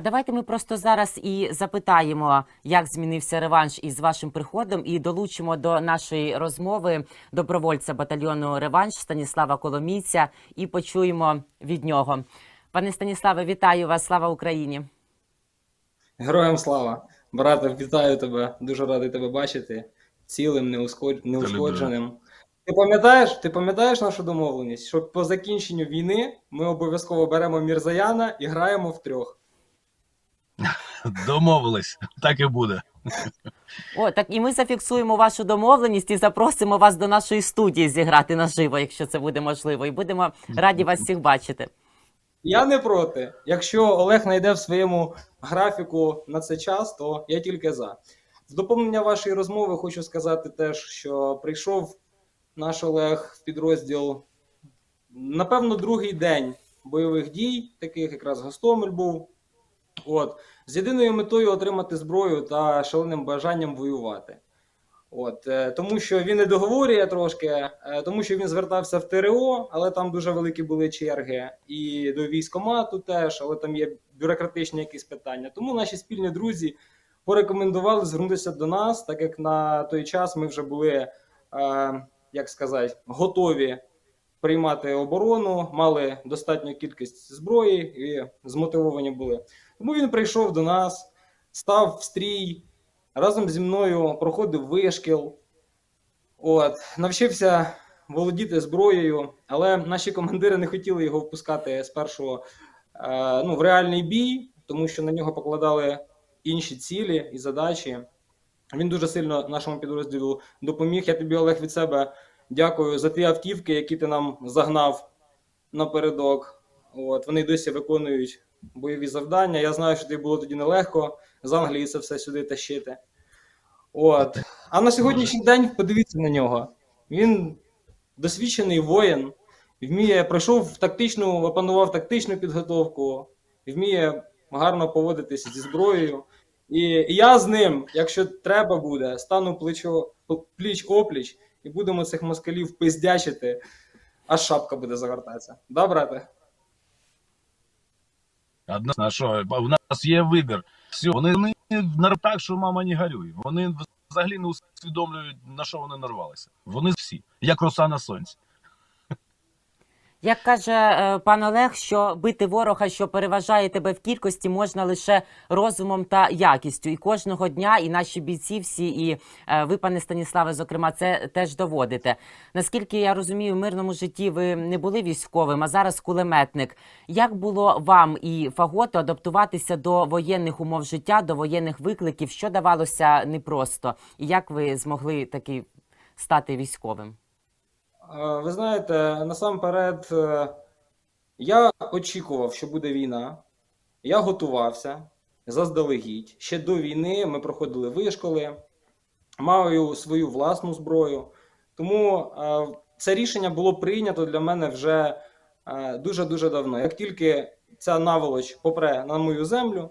А давайте ми просто зараз і запитаємо, як змінився реванш із вашим приходом, і долучимо до нашої розмови добровольця батальйону Реванш Станіслава Коломійця і почуємо від нього. Пане Станіславе, вітаю вас! Слава Україні! Героям слава! Брате, вітаю тебе. Дуже радий тебе бачити. Цілим, неушкод- неушкодженим. Ти пам'ятаєш, ти пам'ятаєш нашу домовленість, що по закінченню війни ми обов'язково беремо Мірзаяна і граємо в трьох. Домовились, так і буде. О, так і ми зафіксуємо вашу домовленість і запросимо вас до нашої студії зіграти наживо, якщо це буде можливо, і будемо раді вас всіх бачити. Я не проти. Якщо Олег знайде в своєму графіку на це час, то я тільки за. В доповнення вашої розмови хочу сказати теж, що прийшов наш Олег в підрозділ, напевно, другий день бойових дій, таких якраз Гостомель був. От, з єдиною метою отримати зброю та шаленим бажанням воювати. От, е, тому що він не договорює трошки, е, тому що він звертався в ТРО, але там дуже великі були черги, і до військомату теж, але там є бюрократичні якісь питання. Тому наші спільні друзі порекомендували звернутися до нас, так як на той час ми вже були, е, як сказати, готові приймати оборону, мали достатню кількість зброї і змотивовані були. Тому він прийшов до нас, став в стрій, разом зі мною проходив вишкіл, от, навчився володіти зброєю, але наші командири не хотіли його впускати спершу е, ну, в реальний бій, тому що на нього покладали інші цілі і задачі. Він дуже сильно нашому підрозділу допоміг. Я тобі, Олег, від себе дякую за ті автівки, які ти нам загнав напередок. От, вони досі виконують бойові завдання. Я знаю, що тобі було тоді нелегко з Англії це все сюди тащити. От. А на сьогоднішній день подивіться на нього. Він досвідчений воїн, вміє, пройшов тактичну, опанував тактичну підготовку, вміє гарно поводитися зі зброєю. І, і я з ним, якщо треба буде, стану плечо, пліч опліч і будемо цих москалів пиздячити, аж шапка буде завертатися. Да, брате? Одна що, в нас є вибір. Все, вони, вони так, що мама не горюй. Вони взагалі не усвідомлюють, на що вони нарвалися. Вони всі, як роса на сонці. Як каже е, пан Олег, що бити ворога, що переважає тебе в кількості, можна лише розумом та якістю. І кожного дня, і наші бійці, всі, і е, ви, пане Станіславе, зокрема, це теж доводите. Наскільки я розумію, в мирному житті ви не були військовим, а зараз кулеметник. Як було вам і Фаготу адаптуватися до воєнних умов життя, до воєнних викликів? Що давалося непросто? І як ви змогли таки стати військовим? Е, Ви знаєте, насамперед, е, я очікував, що буде війна. Я готувався заздалегідь. Ще до війни ми проходили вишколи, маю свою власну зброю. Тому е, це рішення було прийнято для мене вже дуже-дуже давно. Як тільки ця наволоч попре на мою землю,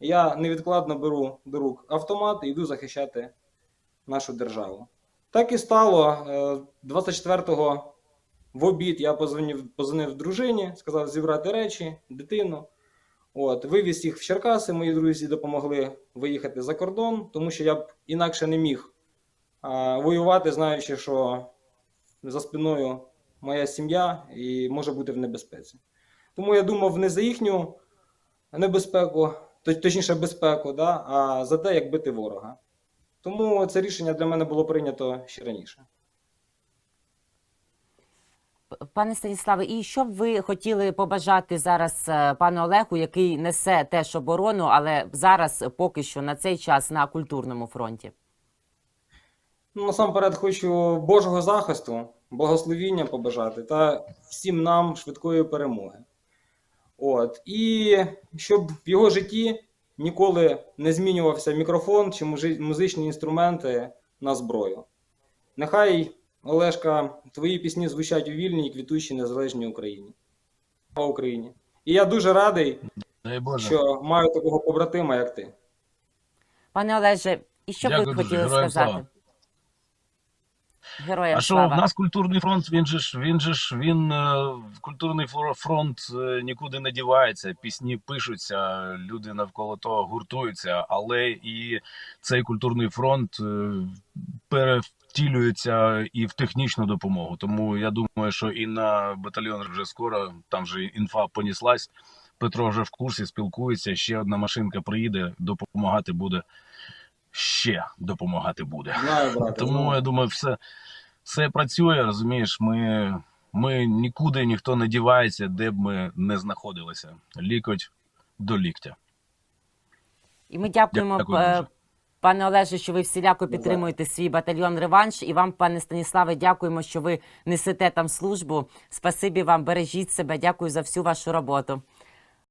я невідкладно беру до рук автомат і йду захищати нашу державу. Так і стало. Е, 24-го в обід я позвонив, позвонив дружині, сказав зібрати речі, дитину. От, вивіз їх в Черкаси, мої друзі допомогли виїхати за кордон, тому що я б інакше не міг а, воювати, знаючи, що за спиною моя сім'я і може бути в небезпеці. Тому я думав не за їхню небезпеку, точніше безпеку, да, а за те, як бити ворога. Тому це рішення для мене було прийнято ще раніше. Пане Станіславе, і що б ви хотіли побажати зараз е, пану Олегу, який несе теж оборону, але зараз поки що на цей час на культурному фронті? Ну, насамперед хочу Божого захисту, благословіння побажати та всім нам швидкої перемоги. От. І щоб в його житті ніколи не змінювався мікрофон чи музичні інструменти на зброю. Нехай, Олешка, твої пісні звучать у вільній, квітучій незалежній Україні. Україні. І я дуже радий, Дай Боже. що маю такого побратима, як ти. Пане Олеже, і що б ви хотіли сказати? Героям А що слава. в нас культурний фронт? Він же ж він же ж він е, культурний фро- фронт е, нікуди не дівається. Пісні пишуться, люди навколо того гуртуються, але і цей культурний фронт е, перевтілюється і в технічну допомогу. Тому я думаю, що і на батальйон вже скоро там же інфа поніслась. Петро вже в курсі спілкується. Ще одна машинка приїде, допомагати буде. Ще допомагати буде. Знаю, брате. Тому знаю. я думаю, все, все працює, розумієш, ми, ми нікуди ніхто не дівається, де б ми не знаходилися. Лікоть до ліктя. І ми дякуємо, Дякую е, пане Олеже, що ви всіляко підтримуєте свій батальйон реванш. І вам, пане Станіславе, дякуємо, що ви несете там службу. Спасибі вам, бережіть себе. Дякую за всю вашу роботу.